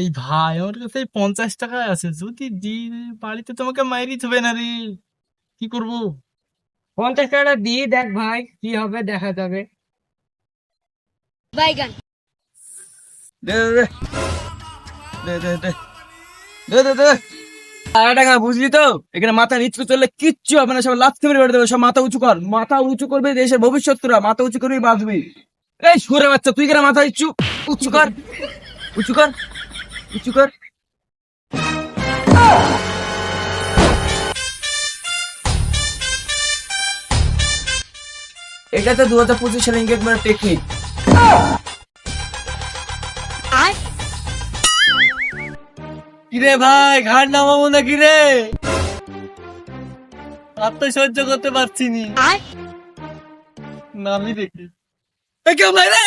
এই ভাই আমার কাছে পঞ্চাশ টাকা আছে। যদি দি বাড়িতে তোমাকে মাইরি হবে না রে। কি করব? পঞ্চাশ টাকাটা দিয়ে দেখ ভাই কি হবে দেখা যাবে। বাইগান দে দে দে দে দে দে দে বুঝলি তো? এখানে মাথা নিচু চললে কিচ্ছু হবে না সব লাথি মেরে বেড়ে দেবে সব মাথা উঁচু কর। মাথা উঁচু করবে দেশের ভবিষ্যৎ তোরা মাথা উঁচু করবি বাঁচবি। এই সুরে বাচ্চা তুই কেন মাথা ইচ্ছু উঁচু কর? উঁচু কর উঁচু কর। এটা তো দু হাজার পঁচিশ সালে টেকনিক আর কিরে ভাই ঘাট নামাবো না কিরে আর তো সহ্য করতে পারছি নি। আর নামি দেখি। এ কেউ নাই রে?